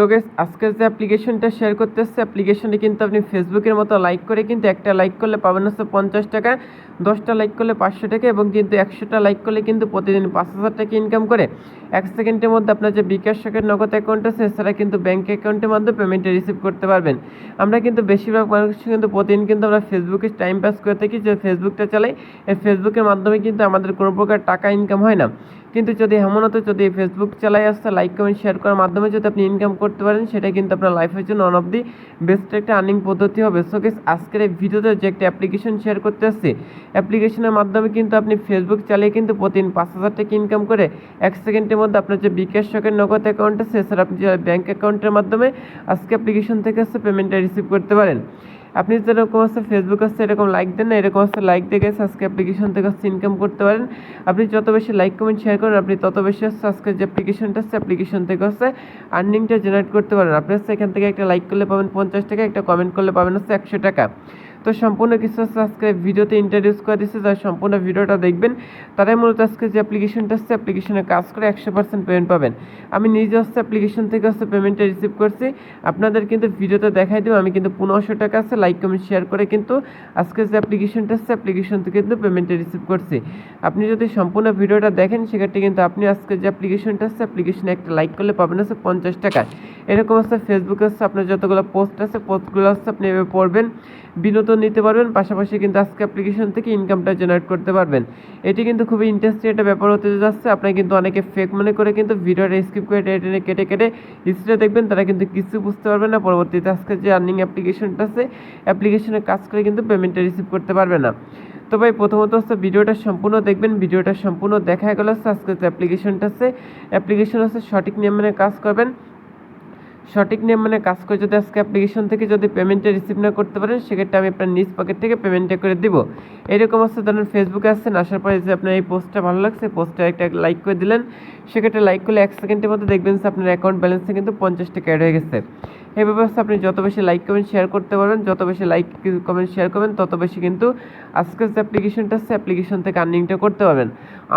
তো গেস আজকের যে অ্যাপ্লিকেশনটা শেয়ার করতেছে অ্যাপ্লিকেশনে কিন্তু আপনি ফেসবুকের মতো লাইক করে কিন্তু একটা লাইক করলে পাবেন হচ্ছে পঞ্চাশ টাকা, দশটা লাইক করলে পাঁচশো টাকা এবং কিন্তু একশোটা লাইক করলে কিন্তু প্রতিদিন পাঁচ হাজার টাকা ইনকাম করে। এক সেকেন্ডের মধ্যে আপনার যে বিকাশ শখের নগদ অ্যাকাউন্ট আছে এছাড়া কিন্তু ব্যাঙ্ক অ্যাকাউন্টের মাধ্যমে পেমেন্টটা রিসিভ করতে পারবেন। আমরা কিন্তু বেশিরভাগ মানুষ কিন্তু প্রতিদিন কিন্তু আমরা ফেসবুকে টাইম পাস করে থাকি, যে ফেসবুকটা চালাই, এই ফেসবুকের মাধ্যমে কিন্তু আমাদের কোনো প্রকার টাকা ইনকাম হয় না। কিন্তু যদি এমন হতো, যদি ফেসবুক চালাই আসতে লাইক কমেন্ট শেয়ার করার মাধ্যমে যদি আপনি ইনকাম করতে পারেন, সেটা কিন্তু আপনার লাইফের জন্য ওয়ান অফ দি বেস্ট একটা আর্নিং পদ্ধতি হবে। সো গেস আজকের এই ভিডিওতে যে একটা অ্যাপ্লিকেশন শেয়ার করতে আসছি অ্যাপ্লিকেশনের মাধ্যমে কিন্তু আপনি ফেসবুক চালিয়ে কিন্তু প্রতিদিন পাঁচ হাজার টাকা ইনকাম করে এক সেকেন্ডের মধ্যে আপনার যে বিকাশ শখের নগদ অ্যাকাউন্ট আছে, এছাড়া আপনি ব্যাঙ্ক অ্যাকাউন্টের মাধ্যমে আজকে অ্যাপ্লিকেশন থেকে আসছে পেমেন্টটা রিসিভ করতে পারেন। আপনি যেরকম আছে ফেসবুক আছে, এরকম লাইক দেন না, এরকম আছে লাইক দিয়ে গেছে আজকে অ্যাপ্লিকেশন থেকে হচ্ছে ইনকাম করতে পারেন। আপনি যত বেশি লাইক কমেন্ট শেয়ার করেন, আপনি তত বেশি হচ্ছে আজকে যে অ্যাপ্লিকেশনটা আছে অ্যাপ্লিকেশন থেকে হচ্ছে আর্নিংটা জেনারেট করতে পারেন। আপনি হচ্ছে এখান থেকে একটা লাইক করলে পাবেন পঞ্চাশ টাকা, একটা কমেন্ট করলে পাবেন হচ্ছে একশো টাকা। তো সম্পূর্ণ কিছু হচ্ছে আজকে ভিডিওতে ইন্ট্রোডিউস করে দিচ্ছে যারা সম্পূর্ণ ভিডিওটা দেখবেন। তারাই মূলত আজকে যে অ্যাপ্লিকেশনটা আসছে অ্যাপ্লিকেশনে কাজ করে একশো পার্সেন্ট পেমেন্ট পাবেন। আমি নিজে হচ্ছে অ্যাপ্লিকেশন থেকে হচ্ছে পেমেন্টটা রিসিভ করছি। আপনাদের কিন্তু ভিডিওতে দেখাই দেবো, আমি কিন্তু পনেরোশো টাকা আছে লাইক কমেন্ট শেয়ার করে কিন্তু আজকে যে অ্যাপ্লিকেশনটা আসছে অ্যাপ্লিকেশন থেকে কিন্তু পেমেন্টটা রিসিভ করছি। আপনি যদি সম্পূর্ণ ভিডিওটা দেখেন, সেক্ষেত্রে কিন্তু আপনি আজকে যে অ্যাপ্লিকেশনটা আসছে অ্যাপ্লিকেশনে একটা লাইক করলে পাবেন হচ্ছে পঞ্চাশ টাকা। এরকম আছে ফেসবুকে হচ্ছে আপনার যতগুলো পোস্ট আছে পোস্টগুলো হচ্ছে আপনি এভাবে পড়বেন। বিনোদন নিতে পারবেন, পাশাপাশি কিন্তু আজকে অ্যাপ্লিকেশন থেকে ইনকামটা জেনারেট করতে পারবেন। এটি কিন্তু খুবই ইন্টারেস্টিং একটা ব্যাপার হতে যাচ্ছে। আপনার কিন্তু অনেকে ফেক মনে করে কিন্তু ভিডিওটা স্কিপ করে টেনে কেটে কেটে হিস্ট্রি দেখবেন, তারা কিন্তু কিছু বুঝতে পারবে না। পরবর্তীতে আজকে যে আর্নিং অ্যাপ্লিকেশনটা আছে অ্যাপ্লিকেশনে কাজ করে কিন্তু পেমেন্টটা রিসিভ করতে পারবে না। তো ভাই, প্রথমত হচ্ছে ভিডিওটা সম্পূর্ণ দেখবেন, ভিডিওটা সম্পূর্ণ দেখা গেল। আজকে যে অ্যাপ্লিকেশনটা আছে অ্যাপ্লিকেশন হচ্ছে সঠিক নিয়ম মেনে কাজ করবেন। সঠিক নিয়ম মানে কাজ করে যদি আজকে অ্যাপ্লিকেশন থেকে যদি পেমেন্টটা রিসিভ না করতে পারেন, সেক্ষেত্রে আমি আপনার নিজ পকেট থেকে পেমেন্টটা করে দিব। এরকম আসছে ধরেন ফেসবুকে আসছেন আসার পরে যে আপনার এই পোস্টটা ভালো লাগছে পোস্টটা একটা লাইক করে দিলেন। সেক্ষেত্রে লাইক করলে এক সেকেন্ডের মধ্যে দেখবেন যে আপনার অ্যাকাউন্ট ব্যালেন্সে কিন্তু পঞ্চাশ টাকা অ্যাড হয়ে গেছে। এই ব্যবস্থা আপনি যত বেশি লাইক কমেন্ট শেয়ার করতে পারবেন যত বেশি লাইক কমেন্ট শেয়ার করবেন, তত বেশি কিন্তু আজকের যে অ্যাপ্লিকেশনটা আছে অ্যাপ্লিকেশন থেকে আর্নিংটা করতে পারবেন।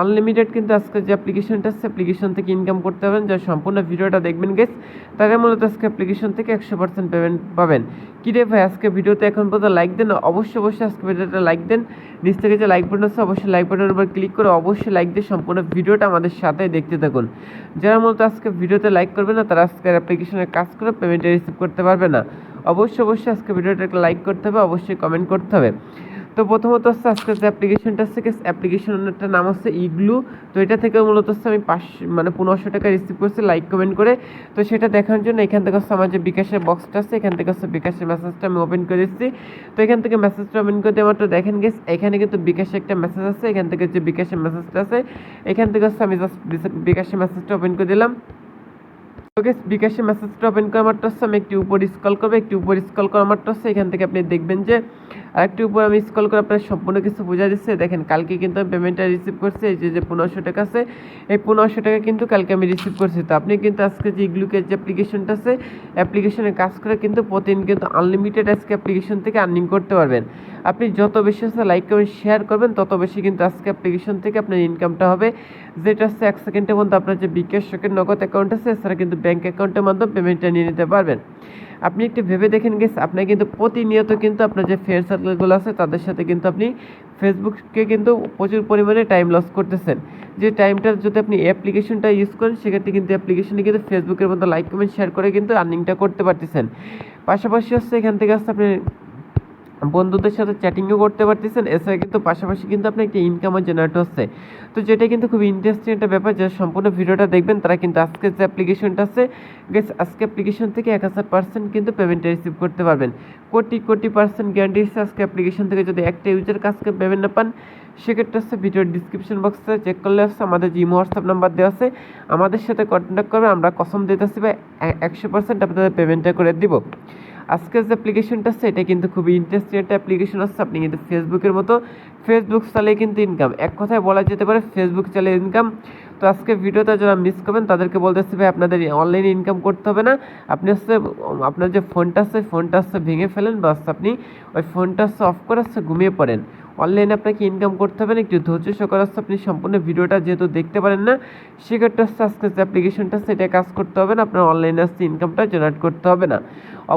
আনলিমিটেড কিন্তু আজকের যে অ্যাপ্লিকেশনটা আছে অ্যাপ্লিকেশন থেকে ইনকাম করতে পারবেন। যা সম্পূর্ণ ভিডিওটা দেখবেন গেস তারা মূলত আজকে অ্যাপ্লিকেশন থেকে একশো পার্সেন্ট পেমেন্ট পাবেন। কী রে ভাই, আজকে ভিডিওতে এখন পর্যন্ত লাইক দেন অবশ্যই অবশ্যই আজকে ভিডিওতে লাইক দেন। নিচ থেকে যে লাইক বাটন আছে, অবশ্যই লাইক বাটনের উপর ক্লিক করে অবশ্যই লাইক দিয়ে সম্পূর্ণ ভিডিওটা আমাদের সাথে দেখতে থাকুন। যারা মূলত আজকে ভিডিওতে লাইক করবে না, তারা আজকের অ্যাপ্লিকেশনে কাজ করে পেমেন্টটা রিসিভ করতে পারবে না। অবশ্যই অবশ্যই আজকে ভিডিওটাকে লাইক করতে হবে, অবশ্যই কমেন্ট করতে হবে। তো প্রথমত হচ্ছে আজকের যে অ্যাপ্লিকেশনটা থেকে অ্যাপ্লিকেশনটার নাম হচ্ছে ইগলু। তো এটা থেকে মূলত হচ্ছে আমি পাঁচ মানে পনেরোশো টাকা রিসিভ করছি লাইক কমেন্ট করে। তো সেটা দেখার জন্য এখান থেকে হচ্ছে আমার যে বিকাশের বক্সটা আছে, এখান থেকে হচ্ছে বিকাশের মেসেজটা আমি ওপেন করে দিচ্ছি। তো এখান থেকে মেসেজটা ওপেন করে দিয়ে মাত্র দেখেন গেস এখানে কিন্তু বিকাশে একটা মেসেজ আছে, এখান থেকে যে বিকাশের মেসেজটা আছে, এখান থেকে হচ্ছে আমি জাস্ট বিকাশের মেসেজটা ওপেন করে দিলাম। ওকে বিকাশে মেসেজটা ওপেন করা মাত্র হচ্ছে আমি একটি উপর স্কল করব, একটি উপর স্কল করা মাত্র হচ্ছে এখান থেকে আপনি দেখবেন যে আরেকটি উপর আমি স্কল করে আপনার সম্পূর্ণ কিছু বোঝা দিচ্ছে। দেখেন, কালকে কিন্তু আমি পেমেন্টটা রিসিভ করছি, এই যে যে পনেরোশো টাকা আছে, এই পনেরোশো টাকা কিন্তু কালকে আমি রিসিভ করছি। তো আপনি কিন্তু আজকে যে ইগলুকের যে অ্যাপ্লিকেশনটা আছে অ্যাপ্লিকেশনে কাজ করে কিন্তু প্রতিদিন কিন্তু আনলিমিটেড আজকে অ্যাপ্লিকেশন থেকে আর্নিং করতে পারবেন। আপনি যত বেশি হচ্ছে লাইক করবেন শেয়ার করবেন, তত বেশি কিন্তু আজকে অ্যাপ্লিকেশন থেকে আপনার ইনকামটা হবে। যেটা হচ্ছে এক সেকেন্ডের মধ্যে আপনার যে বিকাশ শখের নগদ অ্যাকাউন্ট আছে, এছাড়া কিন্তু ব্যাঙ্ক অ্যাকাউন্টের মাধ্যমে পেমেন্টটা নিয়ে নিতে পারবেন। আপনি একটু ভেবে দেখেন গেস আপনার কিন্তু প্রতিনিয়ত কিন্তু আপনার যে ফ্রেন্ড সার্কেলগুলো আছে, তাদের সাথে কিন্তু আপনি ফেসবুককে কিন্তু প্রচুর পরিমাণে টাইম লস করতেছেন। যে টাইমটা যদি আপনি অ্যাপ্লিকেশনটা ইউজ করেন, সেক্ষেত্রে কিন্তু অ্যাপ্লিকেশনে কিন্তু ফেসবুকের মতো লাইক কমেন্ট শেয়ার করে কিন্তু আর্নিংটা করতে পারতেছেন। পাশাপাশি হচ্ছে এখান থেকে আসতে আপনি বন্ধুদের সাথে চ্যাটিংও করতে পারতেছেন। এছাড়া কিন্তু পাশাপাশি কিন্তু আপনার একটা ইনকামও জেনারেট হচ্ছে। তো যেটা কিন্তু খুব ইন্টারেস্টিং একটা ব্যাপার, যে সম্পূর্ণ ভিডিওটা দেখবেন, তারা কিন্তু আজকে যে অ্যাপ্লিকেশনটা আছে গেস আজকে অ্যাপ্লিকেশন থেকে এক হাজার পার্সেন্ট কিন্তু পেমেন্টটা রিসিভ করতে পারবেন। কোটি কোটি পার্সেন্ট গ্যারান্টি দিচ্ছে আজকে অ্যাপ্লিকেশন থেকে। যদি একটা ইউজার কাজকে পেমেন্ট না পান, সেক্ষেত্রে হচ্ছে ভিডিওর ডিসক্রিপশন বক্সে চেক করলে আসছে আমাদের জিমো হোয়াটসঅ্যাপ নাম্বার দেওয়া আছে। আমাদের সাথে কন্ট্যাক্ট করবে, আমরা কসম দিতেছি বা একশো পার্সেন্ট আপনাদের পেমেন্টটা করে দিব। আজকের যে অ্যাপ্লিকেশনটা আছে, এটা কিন্তু খুবই ইন্টারেস্টিং একটা অ্যাপ্লিকেশন আছে। আপনি কিন্তু ফেসবুকের মতো ফেসবুক চালিয়ে কিন্তু ইনকাম এক কথায় বলা যেতে পারে ফেসবুক চালিয়ে ইনকাম তো আজকে ভিডিওটা যারা মিস করবেন, তাদেরকে বলতেছি ভাই, আপনাদের অনলাইনে ইনকাম করতে হবে না। আপনি হচ্ছে, আপনার যে ফোনটা আছে ফোনটা আসছে ভেঙে ফেলেন বা আপনি ওই ফোনটা হচ্ছে অফ করে আসছে ঘুমিয়ে পড়েন। অনলাইনে আপনাকে ইনকাম করতে হবে না, একটু ধৈর্য হচ্ছে আপনি সম্পূর্ণ ভিডিওটা যেহেতু দেখতে পারেন না সেক্ষেত্রে হচ্ছে আজকে যে অ্যাপ্লিকেশনটা সেটা কাজ করতে হবে না, আপনার অনলাইনে আসছে ইনকামটা জেনারেট করতে হবে না।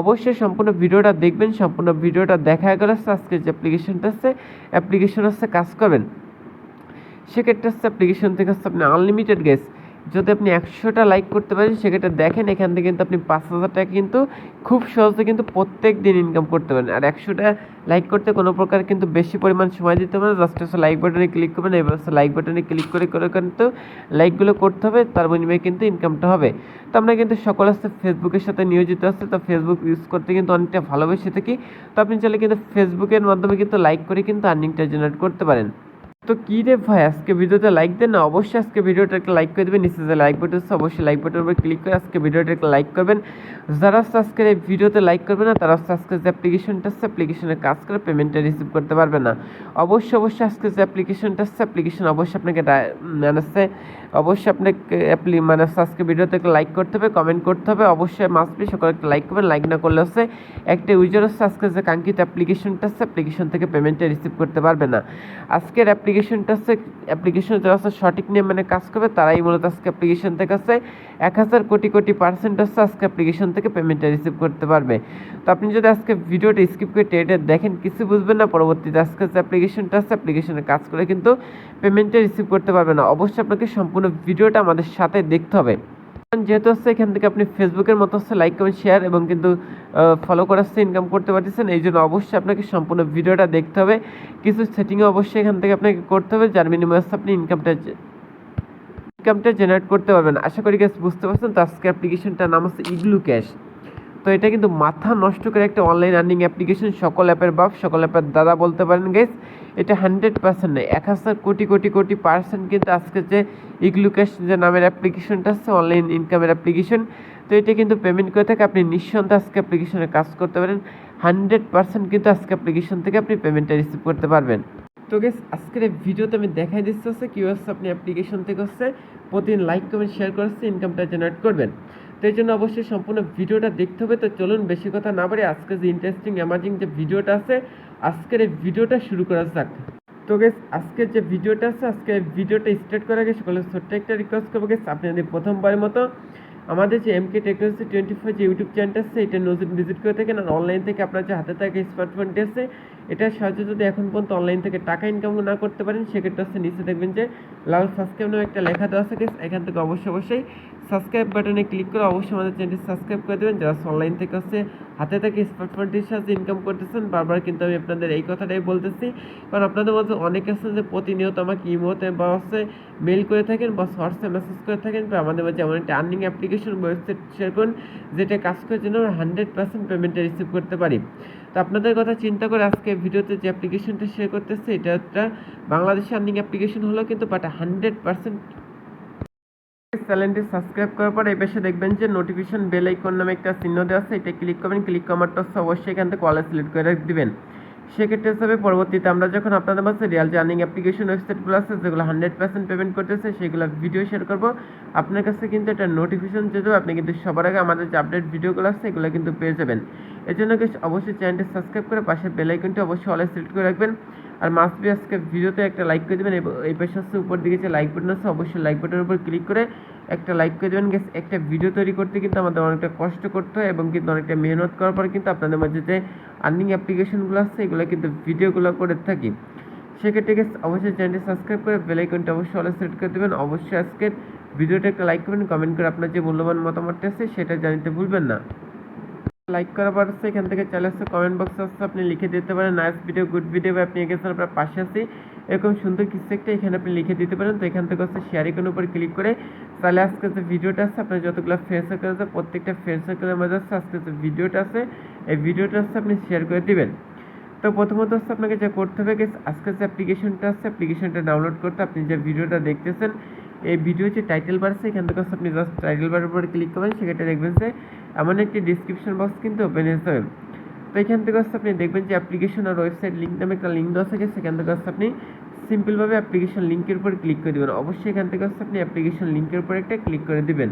অবশ্যই সম্পূর্ণ ভিডিওটা দেখবেন, সম্পূর্ণ ভিডিওটা দেখা গেলে আজকে যে অ্যাপ্লিকেশনটা আছে অ্যাপ্লিকেশন হচ্ছে কাজ করবেন। সেক্ষেত্রে হচ্ছে অ্যাপ্লিকেশন থেকে হচ্ছে আপনি আনলিমিটেড গ্যাস যদি আপনি একশোটা লাইক করতে পারেন, সেক্ষেত্রে দেখেন এখান থেকে কিন্তু আপনি পাঁচ হাজার টাকা কিন্তু খুব সহজে কিন্তু প্রত্যেক দিন ইনকাম করতে পারেন। আর একশোটা লাইক করতে কোনো প্রকার কিন্তু বেশি পরিমাণ সময় দিতে হবে না। জাস্ট হচ্ছে লাইক বাটনে ক্লিক করবেন, এবার হচ্ছে লাইক বাটনে ক্লিক করে করে কিন্তু লাইকগুলো করতে হবে, তার বিনিময়ে কিন্তু ইনকামটা হবে। তো আমরা কিন্তু সকল আসছে ফেসবুকের সাথে নিয়োজিত আছে, তো ফেসবুক ইউজ করতে কিন্তু অনেকটা ভালোবেসে থাকি। তো আপনি চাইলে কিন্তু ফেসবুকের মাধ্যমে কিন্তু লাইক করে কিন্তু আর্নিংটা জেনারেট করতে পারেন। তো কী রে ভাই, আজকে ভিডিওতে লাইক দেন না, অবশ্যই আজকে ভিডিওটা একটা লাইক করে দেবেন, নিচে যে লাইক বাটন আছে, অবশ্যই লাইক বাটনের উপর ক্লিক করে আজকে ভিডিওটা একটা লাইক করবেন। যারা আজকের এই ভিডিওতে লাইক করবে না, তারা আজকে যে অ্যাপ্লিকেশনটা আছে অ্যাপ্লিকেশনের কাজ করে পেমেন্টটা রিসিভ করতে পারবে না। অবশ্যই অবশ্যই আজকে যে অ্যাপ্লিকেশনটা আছে অ্যাপ্লিকেশন অবশ্যই আপনাকে মানে হচ্ছে অবশ্যই আপনাকে অ্যাপ্লি মানে আজকে ভিডিওতে লাইক করতে হবে কমেন্ট করতে হবে, অবশ্যই মাস্ট বি সকলে একটা লাইক করবেন লাইক না করলে হচ্ছে, একটা ইউজার হচ্ছে আজকে যে কাঙ্ক্ষিত অ্যাপ্লিকেশনটা আছে অ্যাপ্লিকেশন থেকে পেমেন্টটা রিসিভ করতে পারবে না। আজকের অ্যাপ্লিকেশনটা আছে অ্যাপ্লিকেশন যারা আছে সঠিক নিয়ে মানে কাজ করবে, তারাই মূলত আজকে অ্যাপ্লিকেশন থেকে আছে। এক হাজার কোটি কোটি পার্সেন্ট হচ্ছে আজকে অ্যাপ্লিকেশন থেকে পেমেন্টটা রিসিভ করতে পারবে। তো আপনি যদি আজকে ভিডিওটা স্কিপ করে টেটে দেখেন, কিছু বুঝবেন না, পরবর্তীতে আজকে যে অ্যাপ্লিকেশনটা আছে অ্যাপ্লিকেশনে কাজ করে কিন্তু পেমেন্টটা রিসিভ করতে পারবে না। অবশ্যই আপনাকে সম্পূর্ণ ভিডিওটা আমাদের সাথে দেখতে হবে। যেহেতু হচ্ছে এখান থেকে আপনি ফেসবুকের মতো হচ্ছে লাইক কমেন্ট শেয়ার এবং কিন্তু ফলো করে হচ্ছে ইনকাম করতে পারতেছেন, এই জন্য অবশ্যই আপনাকে সম্পূর্ণ ভিডিওটা দেখতে হবে। কিছু সেটিংও অবশ্যই এখান থেকে আপনাকে করতে হবে, যার বিনিময়ে হচ্ছে আপনি ইনকামটা ইনকামটা জেনারেট করতে পারবেন। আশা করি গ্যাস বুঝতে পারছেন, তো আজকে অ্যাপ্লিকেশনটার নাম হচ্ছে ইগলু ক্যাশ তো এটা কিন্তু মাথা নষ্ট করে একটা অনলাইন আর্নিং অ্যাপ্লিকেশন সকল অ্যাপের বাপ, সকল অ্যাপের দাদা বলতে পারেন গেস এটা হান্ড্রেড পার্সেন্ট নেই এক হাজার কোটি কোটি কোটি পার্সেন্ট কিন্তু আজকে যে ইগলু যে নামের অ্যাপ্লিকেশনটা আছে অনলাইন ইনকামের অ্যাপ্লিকেশন তো এটা কিন্তু পেমেন্ট করে থাকে, আপনি নিঃসন্দেহে আজকে অ্যাপ্লিকেশনে কাজ করতে পারেন। হান্ড্রেড পার্সেন্ট কিন্তু আজকে অ্যাপ্লিকেশন থেকে আপনি পেমেন্টটা রিসিভ করতে পারবেন। তো গেস আজকের ভিডিওতে আমি দেখাই দিচ্ছি হচ্ছে কী হচ্ছে আপনি অ্যাপ্লিকেশন থেকে হচ্ছে প্রতিদিন লাইক কমেন্ট শেয়ার করে ইনকামটা জেনারেট করবেন। তো এই জন্য অবশ্যই সম্পূর্ণ ভিডিওটা দেখতে হবে। তো চলুন বেশি কথা না বলে আজকে যে ইন্টারেস্টিং অ্যামাজিং যে ভিডিওটা আছে, আজকের এই ভিডিওটা শুরু করা যাক। তো গেস আজকে যে ভিডিওটা আছে, আজকে ভিডিওটা স্টার্ট করার আগে সকলের ছোট্ট একটা রিকোয়েস্ট করব। গেস আপনি যদি প্রথমবারের মতো আমাদের যে এমকে টেকনোলজি টোয়েন্টি ফোর যে ইউটিউব চ্যানেলটা আছে, এটা ভিজিট করে থাকেন। আর অনলাইন থেকে আপনার যে হাতে থাকা স্মার্টফোনটি আছে এটার সাহায্যে যদি এখন পর্যন্ত অনলাইন থেকে টাকা ইনকাম না করতে পারেন, সেক্ষেত্রে হচ্ছে নিচে দেখবেন যে লাল সাবস্ক্রাইব নামে একটা লেখা দেওয়া আছে এখান থেকে অবশ্যই অবশ্যই সাবস্ক্রাইব বাটনে ক্লিক করে অবশ্যই আমাদের চ্যানেলটি সাবস্ক্রাইব করে দেবেন। যারা অনলাইন থেকে হচ্ছে হাতে থেকে স্মার্টফোনটির সাহায্যে ইনকাম করতেছেন, বারবার কিন্তু আমি আপনাদের এই কথাটাই বলতেছি। কারণ আপনাদের মধ্যে অনেক আছে যে প্রতিনিয়ত আমাকে ইমোতে বা হচ্ছে মেল করে থাকেন বা হোয়াটসঅ্যাপ মেসেজ করে থাকেন, বা আমাদের মাঝে এমন একটা আর্নিং অ্যাপ্লিকেশন ওয়েবসাইট শেয়ার করুন যেটা কাজ করার জন্য আমরা হান্ড্রেড পার্সেন্ট পেমেন্টটা রিসিভ করতে পারি। তো আপনাদের কথা চিন্তা করে আজকে ভিডিওতে যে অ্যাপ্লিকেশনটা শেয়ার করতেছে, এটা একটা বাংলাদেশে আর্নিং অ্যাপ্লিকেশন হলো কিন্তু বাট হান্ড্রেড পার্সেন্ট চ্যানেলটি সাবস্ক্রাইব করার পর এই পাশে দেখবেন যে নোটিফিকেশন বেল আইকন নামে একটা চিহ্ন দেওয়া আছে, এটা ক্লিক করবেন ক্লিক করার অবশ্যই এখান থেকে কলে সিলেক্ট করে দিবেন। সেক্ষেত্রে হিসাবে পরবর্তীতে আমরা যখন আপনাদের মাসে রিয়াল জার্নিং অ্যাপ্লিকেশন ওয়েবসাইটগুলো আছে, যেগুলো হান্ড্রেড পার্সেন্ট পেমেন্ট করতেছে, সেগুলো ভিডিও শেয়ার করব। আপনার কাছে কিন্তু একটা নোটিফিকেশন দেবো। আপনি কিন্তু সবার আগে আমাদের যে আপডেট ভিডিওগুলো আছে, এগুলো কিন্তু পেয়ে যাবেন। এর জন্য অবশ্যই চ্যানেলটি সাবস্ক্রাইব করে পাশে বেল আইকনটি অবশ্যই অলে সিলেক্ট করে রাখবেন। আর মাস্ট বি আজকে ভিডিওতে একটা লাইক করে দেবেন এই পাশে হচ্ছে উপর দিকে যে লাইক বাটন আছে, অবশ্যই লাইক বাটনের উপর ক্লিক করে একটা লাইক করে দেবেন। গেস একটা ভিডিও তৈরি করতে কিন্তু আমাদের অনেকটা কষ্ট করতে হয় এবং কিন্তু অনেকটা মেহনত করার পর কিন্তু আপনাদের মাঝে যে আর্নিং অ্যাপ্লিকেশনগুলো আছে, এগুলো কিন্তু ভিডিওগুলো করে থাকি। সেক্ষেত্রে গেস অবশ্যই চ্যানেলটি সাবস্ক্রাইব করে বেল আইকনটা অবশ্যই অলে সেট করে দেবেন। অবশ্যই আজকের ভিডিওটা একটা লাইক করবেন। কমেন্ট করে আপনার যে মূল্যবান মতামতটা আছে, সেটা জানিতে ভুলবেন না। লাইক করার পর এখান থেকে চলে আসছে। কমেন্ট বক্সে হচ্ছে আপনি লিখে দিতে পারেন নাইস ভিডিও গুড ভিডিও বা আপনি এগেছেন আপনার পাশে আছি। এরকম সুন্দর কিছু একটা এখানে আপনি লিখে দিতে পারেন। তো এখান থেকে হচ্ছে শেয়ার আইকনের উপর ক্লিক করে তাহলে আজকে যে ভিডিওটা আছে, আপনার যতগুলো ফ্রেন্ড সার্কেল আছে, প্রত্যেকটা ফ্রেন্ড সার্কেলের মধ্যে হচ্ছে আজকে যে ভিডিওটা আছে, এই ভিডিওটা হচ্ছে আপনি শেয়ার করে দিবেন। তো প্রথমত হচ্ছে আপনাকে যা করতে হবে আজকে যে অ্যাপ্লিকেশনটা আছে অ্যাপ্লিকেশনটা ডাউনলোড করতে আপনি যে ভিডিওটা দেখতেছেন এই ভিডিও যে টাইটেল বার আছে, এখান থেকে আপনি জাস্ট টাইটেল বারের উপরে ক্লিক করবেন সেক্ষেত্রে দেখবেন যে এমন একটি ডিসক্রিপশন বক্স কিন্তু ওপেন হয়ে যাবে তো এখান থেকে আপনি দেখবেন যে অ্যাপ্লিকেশন আর ওয়েবসাইট লিঙ্ক নামে একটা লিঙ্ক দেওয়া থাকে, সেখান থেকে আপনি সিম্পলভাবে অ্যাপ্লিকেশন লিঙ্কের উপর ক্লিক করে দেবেন। অবশ্যই এখান থেকে আপনি অ্যাপ্লিকেশন লিঙ্কের উপর একটা ক্লিক করে দেবেন।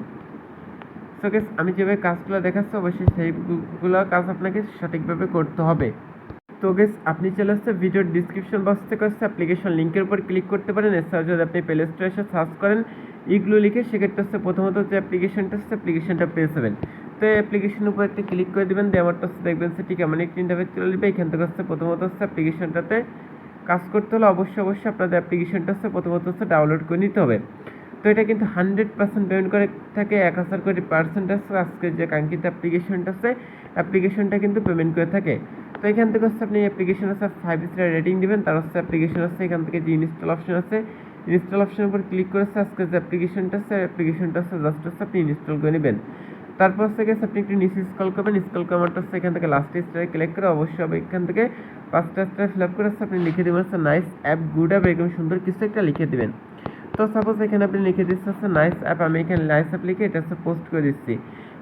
সো আমি যেভাবে কাজগুলো দেখাচ্ছি, অবশ্যই সেইগুলো কাজ আপনাকে সঠিকভাবে করতে হবে। তো গেস আপনি চলে আসছে ভিডিওর ডিসক্রিপশন বক্স থেকে আসছে অ্যাপ্লিকেশন লিঙ্কের উপর ক্লিক করতে পারেন। এছাড়াও যদি আপনি প্লে স্টোরে এসে সার্চ করেন ইগুলো লিখে সেক্ষেত্রে হচ্ছে প্রথমত যে অ্যাপ্লিকেশনটা হচ্ছে অ্যাপ্লিকেশনটা পেয়ে যাবেন। তো এই অ্যাপ্লিকেশনের উপর একটা ক্লিক করে দেবেন, দিয়ে আমারটা হচ্ছে দেখবেন সে ঠিক এমন একটি ইন্টারভেট চলে যাবে এখান থেকে হচ্ছে প্রথমত হচ্ছে অ্যাপ্লিকেশনটাতে কাজ করতে হলে অবশ্যই অবশ্যই আপনাদের অ্যাপ্লিকেশনটা হচ্ছে প্রথমত হচ্ছে ডাউনলোড করে নিতে হবে। তো এটা কিন্তু হান্ড্রেড পার্সেন্ট পেমেন্ট করে থাকে, এক হাজার কোটি পার্সেন্ট আছে। আজকে যে কাঙ্ক্ষিত অ্যাপ্লিকেশনটা আছে অ্যাপ্লিকেশনটা কিন্তু পেমেন্ট করে থাকে। তো এখান থেকে হচ্ছে আপনি অ্যাপ্লিকেশন আছে ফাইভ স্টার রেটিং দিবেন, তার হচ্ছে অ্যাপ্লিকেশন আছে, এখান থেকে যে ইনস্টল অপশন আছে ইনস্টল অপশনের উপর ক্লিক করেছে আজকে যে অ্যাপ্লিকেশনটা আছে অ্যাপ্লিকেশনটা আছে জাস্ট হচ্ছে আপনি ইনস্টল করে নেবেন। তারপর থেকে আপনি একটু নিচে স্কল করবেন স্কল করারটা হচ্ছে এখান থেকে লাস্ট স্টারে ক্লিক করে অবশ্যই হবে এখান থেকে পাঁচটা স্টার ফিল আপ করে আপনি লিখে দেবেন হচ্ছে নাইস অ্যাপ গুড অ্যাপ এরকম সুন্দর কিছু একটা লিখে দেবেন। তো সাপোজ এখানে আপনি লিখে দিচ্ছেন হচ্ছে নাইস অ্যাপ আমি এখানে নাইস অ্যাপ লিখে এটা হচ্ছে পোস্ট করে দিচ্ছি।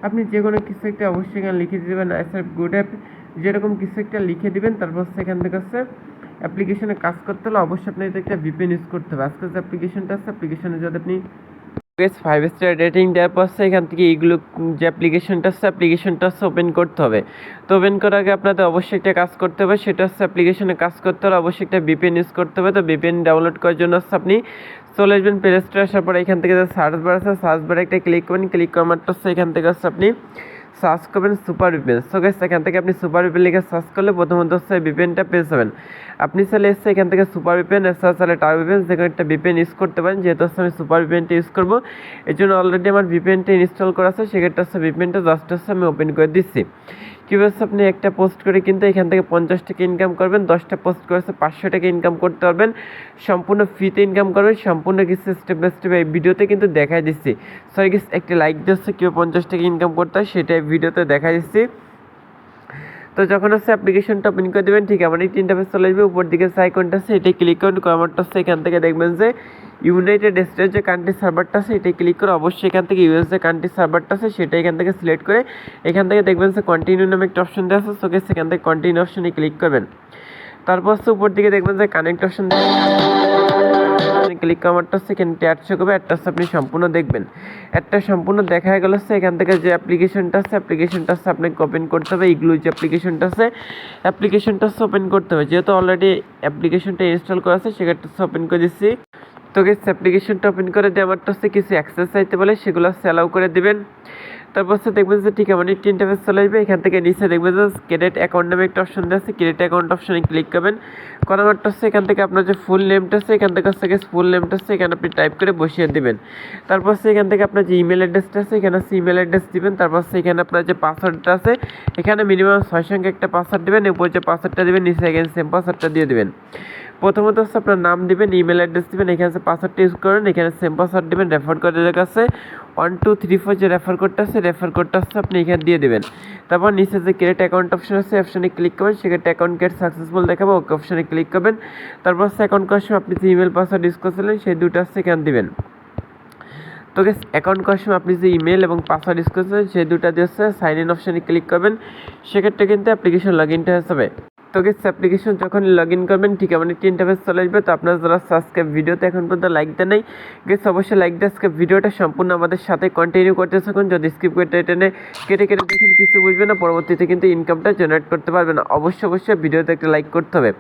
আপনি যে কোনো কিছু একটা অবশ্যই এখানে লিখে দেবেন নাইস অ্যাপ গুড অ্যাপ যেরকম কিছু একটা লিখে দিবেন, তারপর সেখান থেকে হচ্ছে অ্যাপ্লিকেশনে কাজ করতে হলে অবশ্যই আপনার একটা ভিপিএন ইউজ করতে হবে। আজকে যে অ্যাপ্লিকেশনটা আছে অ্যাপ্লিকেশনে যদি আপনি বেশ ফাইভ স্টার রেটিং দেওয়ার পর এখান থেকে এইগুলো যে অ্যাপ্লিকেশনটা আছে অ্যাপ্লিকেশনটা হচ্ছে ওপেন করতে হবে। তো ওপেন করার আগে আপনাদের অবশ্যই একটা কাজ করতে হবে, সেটা হচ্ছে অ্যাপ্লিকেশনে কাজ করতে হলে অবশ্যই একটা বিপিএন ইউজ করতে হবে। তো বিপিএন ডাউনলোড করার জন্য হচ্ছে আপনি চলে আসবেন প্লে স্টোরে আসার পর এখান থেকে যে সার্চ বার আছে সার্চ বারে একটা ক্লিক করবেন। ক্লিক করার মাত্র হচ্ছে এখান থেকে হচ্ছে আপনি সার্চ করবেন সুপার ভিপিএন সো গাইস এখান থেকে আপনি সুপার ভিপিএন লিখে সার্চ করলে প্রথমত হচ্ছে ভিপিএনটা পেয়ে যাবেন। আপনি চাইলে এসে এখান থেকে সুপার ভিপিএন এছাড়া চাইলে টার ভিপিএন যে একটা বিপেন ইউজ করতে পারেন। যেহেতু হচ্ছে আমি সুপার ভিপিএনটা ইউজ করব এই জন্য অলরেডি আমার ভিপিএনটা ইনস্টল করা আছে। সেক্ষেত্রে হচ্ছে বিপেনটা জাস্ট হচ্ছে আমি ওপেন করে দিচ্ছি। কীভাবে আপনি? একটা পোস্ট করে কিন্তু এখান থেকে পঞ্চাশ টাকা ইনকাম করবেন, দশটা পোস্ট করে পাঁচশো টাকা ইনকাম করতে পারবেন। সম্পূর্ণ ফ্রিতে ইনকাম করবেন, সম্পূর্ণ কিছু স্টেপ বাই স্টেপ এই ভিডিওতে কিন্তু দেখাই দিচ্ছি। সরি একটা লাইক দিচ্ছে, কীভাবে পঞ্চাশ টাকা ইনকাম করতে হয় সেটাই ভিডিওতে দেখাই দিচ্ছি। তো যখন হচ্ছে অ্যাপ্লিকেশনটা ওপেন করে দেবেন, ঠিক আমার এই তিনটা পেজ চলে আসবে। উপর দিকে সাইকনটা আছে, এটাই ক্লিক করুন। কমারটা হচ্ছে এখান থেকে দেখবেন যে ইউনাইটেড স্টেটস যে কান্ট্রি সার্ভারটা আছে, এটাই ক্লিক করে অবশ্যই এখান থেকে ইউএস যে কান্ট্রি সার্ভারটা আছে সেটা এখান থেকে সিলেক্ট করে এখান থেকে দেখবেন যে কন্টিনিউ নামে একটা অপশন দেওয়া আছে। সোকে সেখান থেকে কন্টিনিউ অপশনে ক্লিক করবেন। তারপর হচ্ছে উপর দিকে দেখবেন যে কানেক্ট অপশন ক্লিক করারটা হচ্ছে এখানে অ্যাড শো করবে অ্যাডটা আপনি সম্পূর্ণ দেখবেন। অ্যাডটা সম্পূর্ণ দেখা গেল এখান থেকে যে অ্যাপ্লিকেশনটা আছে অ্যাপ্লিকেশনটা হচ্ছে আপনাকে ওপেন করতে হবে। এইগুলো যে অ্যাপ্লিকেশনটা আছে অ্যাপ্লিকেশনটা ওপেন করতে হবে। যেহেতু অলরেডি অ্যাপ্লিকেশনটা ইনস্টল করা আছে, সেক্ষেত্রে ওপেন করে দিচ্ছি। তো গেস অ্যাপ্লিকেশনটা ওপেন করে দিয়ে আমারটা হচ্ছে কিছু অ্যাক্সেস চাইতে বলে, সেগুলো হচ্ছে অ্যালাউ করে দেবেন। তারপর হচ্ছে দেখবেন যে ঠিক আমার একটি ইন্টারফেস চলে আসবে, এখান থেকে নিচে দেখবেন যে ক্রেডিট অ্যাকাউন্ট নামে একটা অপশন দেওয়া আছে ক্রেডিট অ্যাকাউন্ট অপশনে ক্লিক করবেন। করামারটা হচ্ছে এখান থেকে আপনার যে ফুল নেমটা আছে, এখান থেকে হচ্ছে ফুল নেমটা আছে, এখানে আপনি টাইপ করে বসিয়ে দেবেন। তারপর হচ্ছে এখান থেকে আপনার যে ইমেল অ্যাড্রেসটা আছে, এখানে হচ্ছে ইমেল অ্যাড্রেস দিবেন। তারপর হচ্ছে এখানে আপনার যে পাসওয়ার্ডটা আছে, এখানে মিনিমাম ছয় সংখ্যা একটা পাসওয়ার্ড দেবেন, এরপর যে পাসওয়ার্ডটা দেবেন, নিচে এখানে সেম পাসওয়ার্ডটা দিয়ে দেবেন। প্রথমত হচ্ছে আপনার নাম দিবেন ইমেল অ্যাড্রেস দিবেন, এখানে পাসওয়ার্ডটা ইউজ করেন, এখানে সেম পাসওয়ার্ড দিবেন রেফার কোডের কাছে ওয়ান টু থ্রি ফোর যে রেফার কোডটা আছে রেফার কোডটা হচ্ছে আপনি এখানে দিয়ে দেবেন। তারপর নিচে যে ক্রিয়েট অ্যাকাউন্ট অপশন আছে অপশানে ক্লিক করবেন, সেক্ষেত্রে অ্যাকাউন্ট গেট সাকসেসফুল দেখাবো, ওকে অপশানে ক্লিক করবেন। তারপর হচ্ছে অ্যাকাউন্ট করার সময় আপনি যে ইমেল পাসওয়ার্ড ইউজ করছিলেন, সেই দুটো হচ্ছে এখানে দেবেন। তো গেস অ্যাকাউন্ট করার সময় আপনি যে ইমেল এবং পাসওয়ার্ড ইউজ করছেন সেই দুটো দিয়ে সাইন ইন অপশানে ক্লিক করবেন। সেক্ষেত্রে কিন্তু অ্যাপ্লিকেশন লগ ইনটা হবে তো গেস অ্যাপ্লিকেশন যখন লগ ইন করবেন, ঠিক আমার একটি ইন্টারফেস চলে আসবে। তো আপনারা যারা সাবস্ক্রাইব ভিডিওতে এখন পর্যন্ত লাইক দেন নাই গেস অবশ্যই লাইক দিয়ে আজকে ভিডিওটা সম্পূর্ণ আমাদের সাথে কন্টিনিউ করতে থাকুন। যদি স্কিপ করতে টেনে কেটে কেটে দেখেন, কিছু বুঝবে না, পরবর্তীতে কিন্তু ইনকামটা জেনারেট করতে পারবে না অবশ্যই অবশ্যই ভিডিওতে একটা লাইক করতে হবে।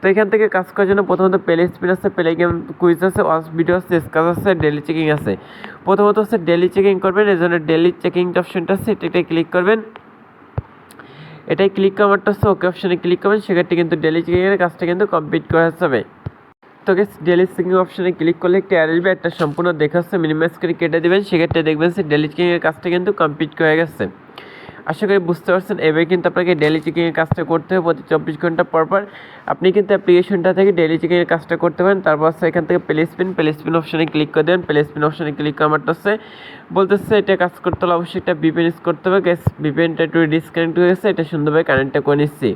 তো এখান থেকে কাজ করার জন্য প্রথমত প্লে স্পিন আছে প্লে গেম কুইজ আছে ওয়াচ ভিডিও আছে কাজ আছে ডেলি চেকিং আছে। প্রথমত হচ্ছে ডেলি চেকিং করবেন এই জন্য ডেলি চেকিং অপশনটা আছে, এটাতে ক্লিক করবেন। এটাই ক্লিক করারটা হচ্ছে ওকে অপশানে ক্লিক করবেন, সেক্ষেত্রে কিন্তু ডেলি চেকিংয়ের কাজটা কিন্তু কমপ্লিট করা যাবে তো গেস ডেলি চেকিং অপশানে ক্লিক করলে একটি আসবে একটা সম্পূর্ণ দেখা হচ্ছে মিনিমাইজ করে কেটে দেবেন, সেক্ষেত্রে দেখবেন সে ডেলি চেকিংয়ের কাজটা কিন্তু কমপ্লিট হয়ে গেছে। আশা করি বুঝতে পারছেন। এবার কিন্তু আপনাকে ডেলি চেকিংয়ের কাজটা করতে হবে। প্রতি চব্বিশ ঘণ্টা পর পর আপনি কিন্তু অ্যাপ্লিকেশনটা থেকে ডেলি চেকিংয়ের কাজটা করতে পারেন। তারপর এখান থেকে প্লেসপিন প্লেসপিন অপশানে ক্লিক করে দেবেন। প্লেসপিন অপশানে ক্লিক করারটা হচ্ছে বলতেছে, এটা কাজ করতে হলে অবশ্যই একটা বিপিএন ইউজ করতে হবে। গ্যাস বিপিএনটা একটু ডিসকানেক্ট হয়ে গেছে। এটা সুন্দরভাবে কানেক্টটা করে নিচ্ছি।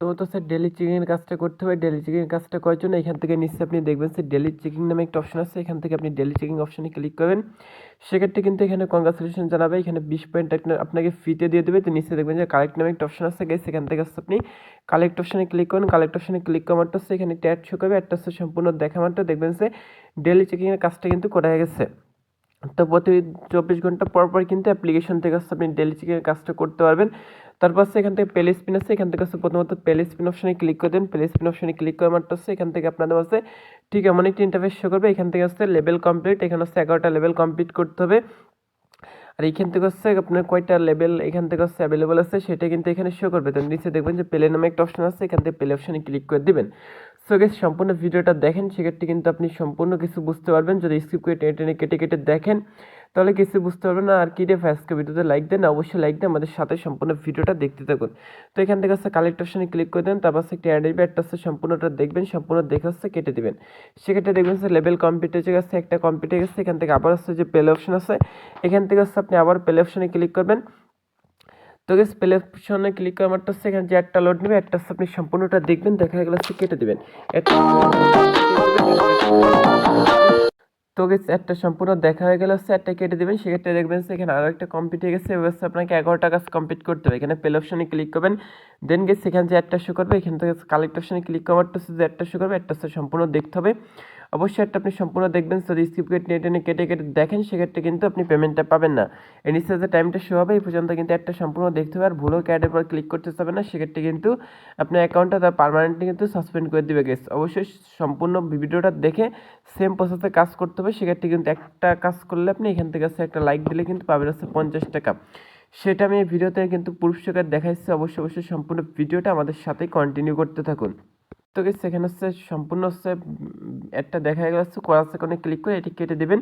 তো স্যার ডেলি চেকিংয়ের কাজটা করতে হবে। ডেলি চেকিংয়ের কাজটা করার জন্য এখান থেকে নিশ্চয়ই আপনি দেখবেন স্যার ডেলি চেকিং নামে একটা অপশন আছে। এখান থেকে আপনি ডেলি চেকিং অপশনে ক্লিক করবেন। সেক্ষেত্রে কিন্তু এখানে কংগ্রাচুলেশন জানাবে। এখানে বিশ পয়েন্ট আপনাকে ফ্রিতে দিয়ে দেবে। তো নিশ্চয়ই দেখবেন যে কালেক্ট নামে একটা অপশন আছে গেছে সেখান থেকে আপনি কালেক্ট অপশনে ক্লিক করুন। কালেক্ট অপশনে ক্লিক করা মাত্র এখানে ট্যাট শো করবে। একটা সম্পূর্ণ দেখা মাত্র। দেখবেন যে ডেলি চেকিংয়ের কাজটা কিন্তু করা হয়ে গেছে। তো প্রতি চব্বিশ ঘণ্টা পর পর কিন্তু অ্যাপ্লিকেশন থেকে আপনি ডেলি চেকিংয়ের কাজটা করতে পারবেন। তারপর হচ্ছে এখান থেকে প্লে স্পিন আছে, এখান থেকে হচ্ছে প্রথমত প্লে স্পিন অপশনে ক্লিক করে দেন। প্লে স্পিন অপশনে ক্লিক করে মাত্র হচ্ছে এখান থেকে আপনাদের হচ্ছে ঠিক এমন একটি ইন্টারফেস শো করবে। এখান থেকে হচ্ছে লেভেল কমপ্লিট এখানে হচ্ছে এগারোটা লেভেল কমপ্লিট করতে হবে। আর এখান থেকে হচ্ছে আপনার কয়টা লেভেল এখান থেকে হচ্ছে অ্যাভেলেবল আছে সেটা কিন্তু এখানে শো করবে। তো নিচে দেখবেন যে প্লে নামে একটা অপশন আছে, এখান থেকে প্লে অপশনে ক্লিক করে দেবেন। সো গেস সম্পূর্ণ ভিডিওটা দেখেন, সেক্ষেত্রে কিন্তু আপনি সম্পূর্ণ কিছু বুঝতে পারবেন। যদি স্কিপ করে টেনে টেনে কেটে কেটে দেখেন তাহলে কিছু বুঝতে পারবেন না, আর কি রে আজকে ভিডিওতে লাইক দেন, অবশ্যই লাইক দেন, আমাদের সাথে সম্পূর্ণ ভিডিওটা দেখতে থাকুন। তো এখান থেকে হচ্ছে কালেক্ট অপশনে ক্লিক করে দেন, তারপর হচ্ছে একটি অ্যাড আসবে একটা হচ্ছে সম্পূর্ণটা দেখবেন, সম্পূর্ণ দেখে হচ্ছে কেটে দিবেন। সেক্ষেত্রে দেখবেন যে লেভেল কমপ্লিট হয়ে গেছে, একটা কমপ্লিট হয়ে গেছে, এখান থেকে আবার হচ্ছে যে প্লে অপশন আছে, এখান থেকে হচ্ছে আপনি আবার প্লে অপশনে ক্লিক করবেন। তো গেস প্লে অপশনে ক্লিক করার মাত্র হচ্ছে এখানে যে একটা লোড নেবে, একটা হচ্ছে আপনি সম্পূর্ণটা দেখবেন, দেখা গেলে হচ্ছে কেটে দেবেন। তো স্যারটা সম্পূর্ণ দেখা হয়ে গেলে স্যারটা কেটে দেবেন, সেক্ষেত্রে দেখবেন সেখানে আরও একটা কমপ্লিট হয়ে গেছে। এবার আপনাকে এগারোটা কাজ কমপ্লিট করতে হবে। এখানে প্লে অপশনে ক্লিক করবেন। দেন গিয়ে সেখানে যে অ্যাডটা শো করবে, এখান থেকে কালেক্ট অপশনে ক্লিক করার টু যে একটা শো করবে অ্যাডটা সম্পূর্ণ দেখতে হবে। অবশ্যই একটা আপনি সম্পূর্ণ দেখবেন, যদি স্কিপ কেটে টেনে টেনে কেটে কেটে দেখেন, সেক্ষেত্রে কিন্তু আপনি পেমেন্টটা পাবেন না। এর নিচে যে টাইমটা শো হবে, এই পর্যন্ত কিন্তু একটা সম্পূর্ণ দেখতে হবে, আর ভুলও ক্যাডের পর ক্লিক করতে যাবে না, সেক্ষেত্রে কিন্তু আপনার অ্যাকাউন্টটা তার পারমানেন্টলি কিন্তু সাসপেন্ড করে দিবে গেস অবশ্যই সম্পূর্ণ ভিডিওটা দেখে সেম প্রসেসে কাজ করতে হবে, সেক্ষেত্রে কিন্তু একটা কাজ করলে আপনি এখান থেকে একটা লাইক দিলে কিন্তু পাবেন হচ্ছে পঞ্চাশ টাকা। সেটা আমি ভিডিওতে কিন্তু পুরস্কার দেখাচ্ছি অবশ্যই অবশ্যই সম্পূর্ণ ভিডিওটা আমাদের সাথে কন্টিনিউ করতে থাকুন। তো সেখানে হচ্ছে সম্পূর্ণ হচ্ছে একটা দেখা গেল হচ্ছে করার সেকন্ডে ক্লিক করে এটি কেটে দেবেন।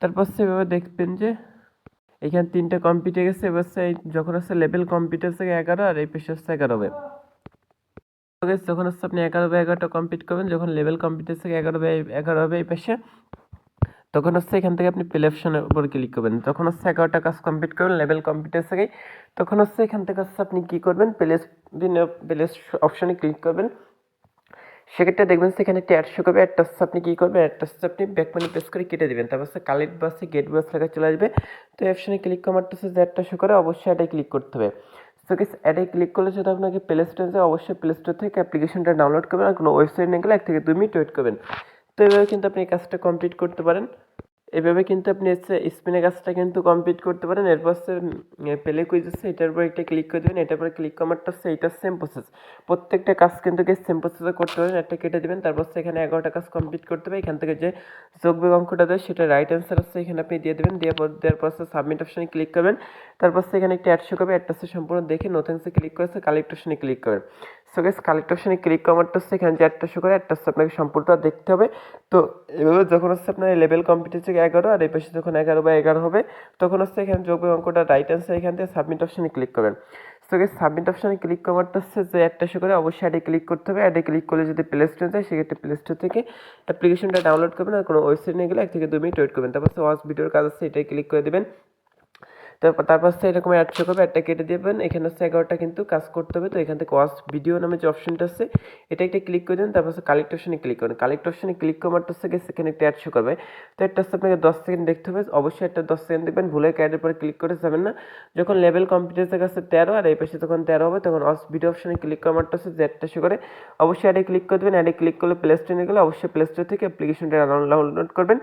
তারপর হচ্ছে এভাবে দেখবেন যে এখানে তিনটে কমপ্লিট হয়ে গেছে, এবার হচ্ছে যখন হচ্ছে লেভেল কমপ্লিট হচ্ছে এগারো আর এই পেশে হচ্ছে এগারো হবে যখন হচ্ছে আপনি এগারো বাই এগারোটা কমপ্লিট করবেন, যখন লেভেল কমপ্লিট থেকে এগারো বাই এগারো হবে এই পেশে, তখন হচ্ছে এখান থেকে আপনি প্লে অপশনের উপর ক্লিক করবেন। তখন হচ্ছে এগারোটা কাজ কমপ্লিট করবেন লেভেল হচ্ছে গিয়ে, তখন হচ্ছে এখান থেকে হচ্ছে আপনি কী করবেন প্লেস প্লেস অপশনে ক্লিক করবেন। সেক্ষেত্রে দেখবেন সেখানে একটা অ্যাড শো করবে অ্যাডটা হচ্ছে আপনি কী করবেন অ্যাডটা হচ্ছে আপনি ব্যাক মানি প্রেস করে কেটে দেবেন। তারপর হচ্ছে কালেক্ট বাসে গেট বাস লেখা চলে আসবে। তো অ্যাপশনে ক্লিক করার হচ্ছে যে অ্যাডটা শো করে, অবশ্যই অ্যাডে ক্লিক করতে হবে। সো গেস অ্যাডে ক্লিক করলে যদি আপনাকে প্লে স্টোরে যায় অবশ্যই প্লে স্টোর থেকে অ্যাপ্লিকেশনটা ডাউনলোড করবেন আর কোনো ওয়েবসাইট নিয়ে গেলে এক থেকে দুই মিনিট ওয়েট করবেন। তো এভাবে কিন্তু আপনি এই কাজটা কমপ্লিট করতে পারেন। এভাবে কিন্তু আপনি হচ্ছে স্পিনের কাজটা কিন্তু কমপ্লিট করতে পারেন। এরপর হচ্ছে পেলে কুইজ আছে, এটার উপর একটা ক্লিক করে দেবেন, এটার পরে ক্লিক করারটা হচ্ছে এইটার সেম প্রসেস প্রত্যেকটা কাজ কিন্তু সেম প্রসেসে করতে পারেন, একটা কেটে দেবেন, তারপর হচ্ছে এখানে এগারোটা কাজ কমপ্লিট করতে হবে। এখান থেকে যে যোগ বিয়োগ অঙ্কটা দেয় সেটা রাইট অ্যান্সার হচ্ছে এখানে আপনি দিয়ে দেবেন। দেওয়ার পর দেওয়ার পর হচ্ছে সাবমিট অপশনে ক্লিক করবেন। তারপর হচ্ছে এখানে একটা অ্যাড শো করবে অ্যাডটা সম্পূর্ণ দেখে নোথেন্সে ক্লিক করে হচ্ছে কালেক্ট অপশনে ক্লিক করবেন। সো গেস কালেক্ট অপশনে ক্লিক করারটা হচ্ছে এখানে যে একটা শো করে একটা হচ্ছে আপনাকে সম্পূর্ণটা দেখতে হবে। তো এভাবে যখন হচ্ছে আপনার লেভেল কমপ্লিট হচ্ছে এগারো, আর এই পাশে যখন এগারো বা এগারো হবে, তখন হচ্ছে এখানে যোগ অঙ্কটা রাইট অ্যান্সার এখান থেকে সাবমিট অপশনে ক্লিক করবেন। সো গেস সাবমিট অপশনে ক্লিক করারটা হচ্ছে যে একটা শো করে, অবশ্যই অ্যাডে ক্লিক করতে হবে। অ্যাডে ক্লিক করলে যদি প্লে স্টোরে যায়, সেক্ষেত্রে প্লে স্টোর থেকে অ্যাপ্লিকেশনটা ডাউনলোড করবেন আর কোনো ওয়েবসাইট নিয়ে গেলে এক থেকে দু মিনিট ওয়েট করবেন। তারপর ওয়াচ ভিডিওর কাজ আছে, এটাই ক্লিক করে দেবেন। তারপর হচ্ছে এরকম অ্যাড শো করবে অ্যাডটা কেটে দেবেন। এখানে হচ্ছে এগারোটা কিন্তু কাজ করতে হবে। তো এখান থেকে ওয়াচ ভিডিও নামে যে অপশনটা আছে, এটা একটা ক্লিক করে দেন, তারপর হচ্ছে কালেক্ট অপশনে ক্লিক করবেন কালেক্ট অপশনে ক্লিক করার হচ্ছে গিয়ে সেখানে একটা অ্যাড শো করবে। তো একটা হচ্ছে আপনাকে দশ সেকেন্ড দেখতে হবে। অবশ্যই একটা দশ সেকেন্ড দেখবেন। ভুলে ক্যাডের পরে ক্লিক করে যাবেন না। যখন লেভেল কম্পিউটার কাছে তেরো, আর এই পাশে যখন তেরো হবে, তখন ওয়াচ ভিডিও অপশনে ক্লিক করার হচ্ছে যে অ্যাডটা শো করে, অবশ্যই অ্যাডে ক্লিক করে দেবেন। অ্যাডে ক্লিক করলে প্লে স্টোরে গেলে অবশ্যই প্লে স্টোর থেকে অ্যাপ্লিকেশনটা ডাউনলোড করবেন।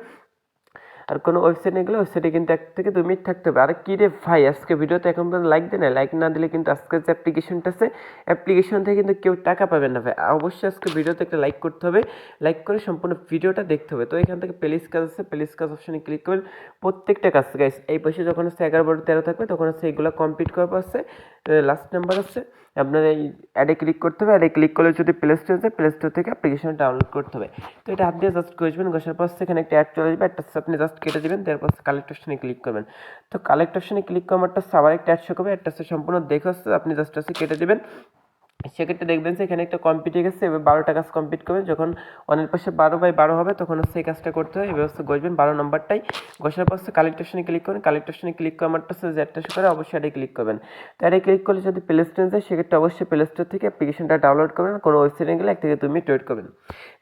আর কোনো ওয়েবসাইটে গেলে ওয়েবসাইটে কিন্তু এক থেকে দুই মিনিট থাকতে হবে। আর কী রে ভাই, আজকে ভিডিওতে এখন পর্যন্ত লাইক দেয় না লাইক না দিলে কিন্তু আজকে যে অ্যাপ্লিকেশনটা আছে অ্যাপ্লিকেশন থেকে কিন্তু কেউ টাকা পাবেন না ভাই। অবশ্যই আজকে ভিডিওতে একটা লাইক করতে হবে। লাইক করে সম্পূর্ণ ভিডিওটা দেখতে হবে। তো এখান থেকে প্লেস কাজ আছে। প্লেস কাজ অপশানে ক্লিক করবেন। প্রত্যেকটা কাজ গাইস এই পাশে যখন হচ্ছে এগারো বারো তেরো থাকবে, তখন হচ্ছে এগুলো কমপ্লিট করার পর লাস্ট নাম্বার হচ্ছে আপনার এই অ্যাডে ক্লিক করতে হবে অ্যাডে ক্লিক করলে যদি প্লে স্টোর আছে প্লে স্টোর থেকে অ্যাপ্লিকেশন ডাউনলোড করতে হবে। তো এটা আপনি জাস্ট করবেন ঘষার পর সেখানে একটা অ্যাড চলে যাবে একটা আপনি জাস্ট কেটে দেবেন, তারপর কালেক্ট অপশনে ক্লিক করবেন। তো কালেক্ট অপশনে ক্লিক করারটা আবার একটা অ্যাড শো করবে একটা সম্পূর্ণ দেখে আপনি জাস্ট আছে কেটে দেবেন। সেক্ষেত্রে দেখবেন যে এখানে একটা কমপ্লিট হয়ে গেছে, এবার বারোটা কাজ কমপ্লিট করবেন। যখন অনের পাশে বারো বাই বারো হবে, তখন হচ্ছে এই কাজটা করতে হবে এবার হচ্ছে গসবেন বারো নম্বরটাই পর হচ্ছে কালেক্ট অপশনে ক্লিক করবেন। কালেক্ট অপশনে ক্লিক করে আমার যে একটা করে অবশ্যই অ্যাডে ক্লিক করবেন। তো অ্যাডে ক্লিক করলে যদি প্লে স্টোরে যায়, সেক্ষেত্রে অবশ্যই প্লে স্টোর থেকে অ্যাপ্লিকেশনটা ডাউনলোড করবেন কোনো ওয়েবসাইটে গেলে এক থেকে দুই মিনিট করবেন।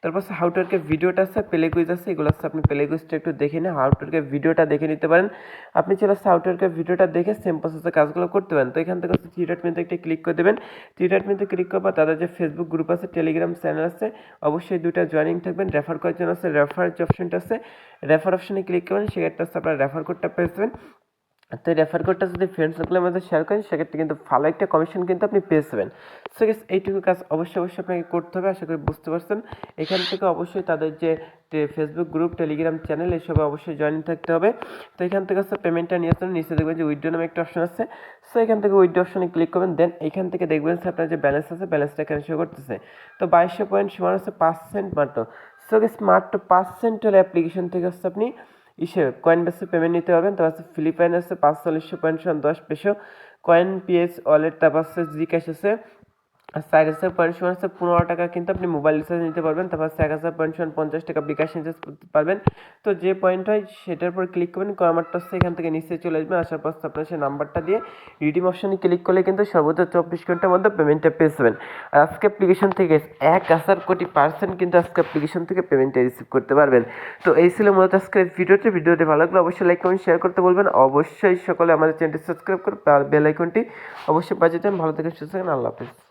তারপর হাউ টু ওয়ার্কের ভিডিওটা আছে প্লে কুইজ আছে, এগুলো হচ্ছে আপনি প্লে কুইজটা একটু দেখে নিন হাউ টু ওয়ার্কের ভিডিওটা দেখে নিতে পারেন। আপনি চলে হাউ টু ওয়ার্কের ভিডিওটা দেখে সেম প্রসেসে কাজগুলো করতে পারেন। তো এখান থেকে থ্রি ডট মেনুতে একটা ক্লিক করে দেবেন। থ্রি ডট মেনুতে ক্লিক করবা, তাদের যে ফেসবুক গ্রুপ আছে টেলিগ্রাম চ্যানেল আছে, অবশ্যই দুটা জয়েনিং থাকবেন। রেফার করার জন্য আছে রেফার যে অপশনটা আছে রেফার অপশনে ক্লিক করবেন সেক্ষেত্রে আপনারা রেফার কোডটা পেয়ে যাবেন। তো রেফার কোডটা যদি ফ্রেন্ড সার্কেলের মধ্যে শেয়ার করেন, সেক্ষেত্রে কিন্তু ভালো একটা কমিশন কিন্তু আপনি পেয়ে যাবেন। সো গেস এইটুকু কাজ অবশ্যই অবশ্যই আপনাকে করতে হবে, আশা করি বুঝতে পারছেন। এখান থেকে অবশ্যই তাদের যে ফেসবুক গ্রুপ টেলিগ্রাম চ্যানেল এইসবে অবশ্যই জয়েন থাকতে হবে। তো এখান থেকে হচ্ছে পেমেন্টটা নিয়ে আসবেন নিচে দেখবেন যে উইড্রো নামে একটা অপশন আছে। সো এখান থেকে উইড্রো অপশনে ক্লিক করবেন দেন এখান থেকে দেখবেন যে আপনার যে ব্যালেন্স আছে ব্যালেন্সটা এখানে শো করতেছে। তো বাইশশো পয়েন্ট সমান হচ্ছে পাঁচ সেন্ট মাত্র। সো গেস মাত্র পাঁচ সেন্ট হলে অ্যাপ্লিকেশন থেকে হচ্ছে আপনি ইসে কয়েন বেসে পেমেন্ট নিতে পারবেন তারপর আছে ফিলিপাইন আছে, পাঁচচল্লিশশো পয়েন্ট দশ পেশো কয়েন পিএস ওয়ালেট তারপর আছে জিক্যাশ আছে। চার হাজার পয়েন্ট সমান পনেরো টাকা কিন্তু আপনি মোবাইল রিচার্জ নিতে পারবেন, তারপর এক হাজার সমান পঞ্চাশ টাকা বিকাশ রিচার্জ করতে পারবেন। তো যে পয়েন্ট হয় সেটার উপর ক্লিক করবেন হচ্ছে এখান থেকে নিচে চলে আসবেন আসার পর আপনার সেই নাম্বারটা দিয়ে রিডিম অপশনে ক্লিক করলে কিন্তু সর্বোচ্চ চব্বিশ ঘণ্টার মধ্যে পেমেন্টটা পেয়ে যাবেন। আর আজকে অ্যাপ্লিকেশন থেকে এক হাজার কোটি পার্সেন্ট কিন্তু আজকে অ্যাপ্লিকেশন থেকে পেমেন্টটা রিসিভ করতে পারবেন। তো এই ছিল মূলত আজকের ভিডিওটি। ভিডিওটি ভালো লাগলে অবশ্যই লাইক কমেন্ট শেয়ার করতে বলবেন। অবশ্যই সকলে আমাদের চ্যানেলটি সাবস্ক্রাইব করে বেল আইকনটি অবশ্যই বাজিয়ে ভালো থেকে সুস্থ থাকেন, আল্লাহ হাফিজ।